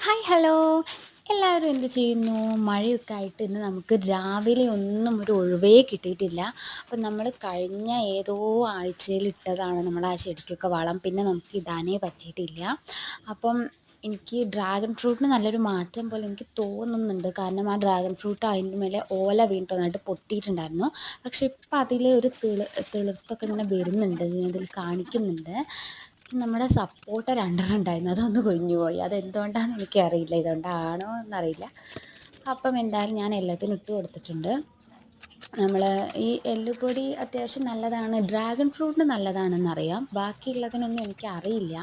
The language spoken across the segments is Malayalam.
ഹായ് ഹലോ എല്ലാവരും എന്ത് ചെയ്യുന്നു? മഴയൊക്കെ ആയിട്ട് ഇന്ന് നമുക്ക് രാവിലെ ഒന്നും ഒരു ഒഴിവേ കിട്ടിയിട്ടില്ല. അപ്പം നമ്മൾ കഴിഞ്ഞ ഏതോ ആഴ്ചയിൽ ഇട്ടതാണ് നമ്മൾ ആ ചെടിക്കൊക്കെ വളം. പിന്നെ നമുക്ക് ഇടാനേ പറ്റിയിട്ടില്ല. അപ്പം എനിക്ക് ഡ്രാഗൺ ഫ്രൂട്ടിന് നല്ലൊരു മാറ്റം പോലെ എനിക്ക് തോന്നുന്നുണ്ട്. കാരണം ആ ഡ്രാഗൺ ഫ്രൂട്ട് അതിന്റെ മേലെ ഓല വീണ്ടും നന്നായിട്ട് പൊട്ടിയിട്ടുണ്ടായിരുന്നു. പക്ഷെ ഇപ്പം അതിൽ ഒരു തിള തിളിർത്തൊക്കെ ഇങ്ങനെ വരുന്നുണ്ട് അതിൽ കാണിക്കുന്നുണ്ട്. നമ്മുടെ സപ്പോർട്ട് രണ്ടെണ്ണം ഉണ്ടായിരുന്നു. അതൊന്ന് കൊഞ്ഞു പോയി. അതെന്തുകൊണ്ടാണെന്ന് എനിക്കറിയില്ല. ഇതുകൊണ്ടാണോ എന്നറിയില്ല. അപ്പം എന്തായാലും ഞാൻ എല്ലാത്തിനും ഇട്ട് കൊടുത്തിട്ടുണ്ട്. നമ്മൾ ഈ എല്ലുപൊടി അത്യാവശ്യം നല്ലതാണ്. ഡ്രാഗൺ ഫ്രൂട്ടിന് നല്ലതാണെന്നറിയാം. ബാക്കിയുള്ളതിനൊന്നും എനിക്കറിയില്ല.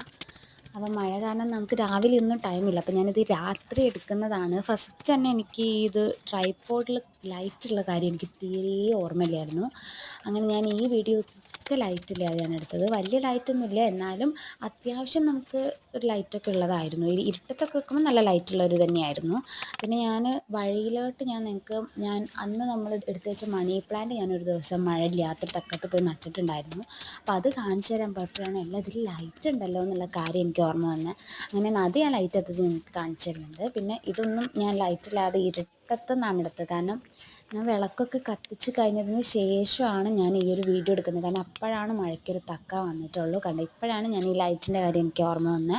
അപ്പം മഴ കാരണം നമുക്ക് രാവിലെ ഒന്നും ടൈമില്ല അപ്പം ഞാനിത് രാത്രി എടുക്കുന്നതാണ്. ഫസ്റ്റ് തന്നെ എനിക്ക് ഇത് ട്രൈപോഡിൽ ലൈറ്റുള്ള കാര്യം എനിക്ക് തീരെ ഓർമ്മയില്ലായിരുന്നു. അങ്ങനെ ഞാൻ ഈ വീഡിയോ ഒക്കെ ലൈറ്റില്ലാതെ ഞാൻ എടുത്തത്. വലിയ ലൈറ്റൊന്നുമില്ല. എന്നാലും അത്യാവശ്യം നമുക്ക് ഒരു ലൈറ്റൊക്കെ ഉള്ളതായിരുന്നു. ഈ ഇരുട്ടത്തൊക്കെ വെക്കുമ്പോൾ നല്ല ലൈറ്റുള്ളൊരു തന്നെയായിരുന്നു. പിന്നെ ഞാൻ വഴിയിലോട്ട് ഞാൻ നിങ്ങൾക്ക് ഞാൻ അന്ന് നമ്മൾ എടുത്തു വെച്ച മണി പ്ലാന്റ് ഞാനൊരു ദിവസം മഴ ഇല്ലാത്ത തക്കത്ത് പോയി നട്ടിട്ടുണ്ടായിരുന്നു. അപ്പോൾ അത് കാണിച്ചു തരാൻ പോയപ്പോഴാണ് എല്ലാം ഇതിൽ ലൈറ്റ് ഉണ്ടല്ലോ എന്നുള്ള കാര്യം എനിക്ക് ഓർമ്മ വന്നത് അങ്ങനെ അത് ഞാൻ ലൈറ്റ് എത്തത് നിങ്ങൾക്ക് കാണിച്ചു തരുന്നുണ്ട്. പിന്നെ ഇതൊന്നും ഞാൻ ലൈറ്റില്ലാതെ ഇരുട്ടത്തെന്നാണ് എടുത്തത്. കാരണം ഞാൻ വിളക്കൊക്കെ കത്തിച്ച് കഴിഞ്ഞതിന് ശേഷമാണ് ഞാൻ ഈ ഒരു വീഡിയോ എടുക്കുന്നത്. കാരണം അപ്പോഴാണ് മഴയ്ക്കൊരു തക്ക വന്നിട്ടുള്ളൂ. കണ്ടോ? ഇപ്പോഴാണ് ഞാൻ ഈ ലൈറ്റിന്റെ കാര്യം എനിക്ക് ഓർമ്മ വന്നത്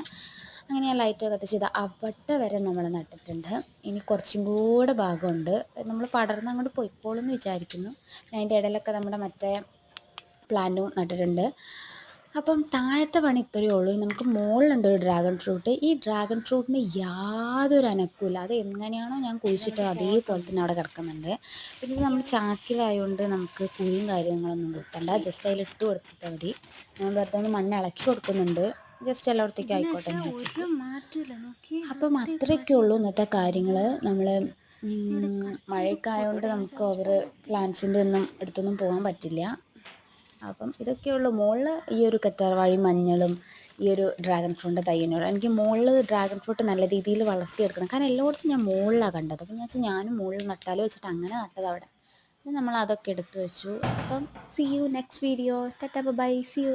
അങ്ങനെ ഞാൻ ലൈറ്റ് കത്തിച്ച് ഇത് അവിടെ വരെ നമ്മൾ നട്ടിട്ടുണ്ട്. ഇനി കുറച്ചും കൂടെ ഭാഗമുണ്ട്. നമ്മൾ പടർന്ന് അങ്ങോട്ട് പോയിക്കോളും എന്ന് വിചാരിക്കുന്നു. അതിന്റെ ഇടയിലൊക്കെ നമ്മുടെ മറ്റേ പ്ലാന്റും നട്ടിട്ടുണ്ട്. അപ്പം താഴത്തെ പണി ഇത്രയേ ഉള്ളൂ. നമുക്ക് മുകളിലുണ്ട് ഒരു ഡ്രാഗൺ ഫ്രൂട്ട് ഈ ഡ്രാഗൺ ഫ്രൂട്ടിന് യാതൊരു അനക്കൂല അത് എങ്ങനെയാണോ ഞാൻ കുഴിച്ചിട്ടത് അതേപോലെ തന്നെ അവിടെ കിടക്കുന്നുണ്ട്. പിന്നെ നമ്മൾ ചാക്കിലായതുകൊണ്ട് നമുക്ക് കുഴിയും കാര്യങ്ങളൊന്നും കുത്തണ്ട ജസ്റ്റ് അതിൽ ഇട്ട് കൊടുത്താൽ മതി. ഞാൻ വെറുതെ ഒന്ന് മണ്ണ് ഇളക്കി കൊടുക്കുന്നുണ്ട്. ജസ്റ്റ് എല്ലായിടത്തേക്കും ആയിക്കോട്ടെ എന്ന് വെച്ചിട്ട് അപ്പം അത്രയൊക്കെ ഉള്ളൂ ഇന്നത്തെ കാര്യങ്ങൾ നമ്മൾ മഴയൊക്കെ ആയതുകൊണ്ട് നമുക്ക് ഓവർ പ്ലാന്റ്സിന്റെ ഒന്നും അടുത്തൊന്നും പോകാൻ പറ്റില്ല. അപ്പം ഇതൊക്കെയുള്ളൂ. മുകളിൽ ഈ ഒരു കറ്റാർവാഴി മഞ്ഞളും ഈ ഒരു ഡ്രാഗൺ ഫ്രൂട്ടിന്റെ തയ്യനുള്ളൂ എനിക്ക് മുകളിൽ ഡ്രാഗൺ ഫ്രൂട്ട് നല്ല രീതിയിൽ വളർത്തിയെടുക്കണം. കാരണം എല്ലായിടത്തും ഞാൻ മുകളിലാണ് കണ്ടത്. അപ്പം ഞാൻ ഞാനും മുകളിൽ നട്ടാലോ വെച്ചിട്ട് അങ്ങനെ നട്ടത് അവിടെ. നമ്മൾ അതൊക്കെ എടുത്തു വെച്ചു. അപ്പം see you next video tata bye see you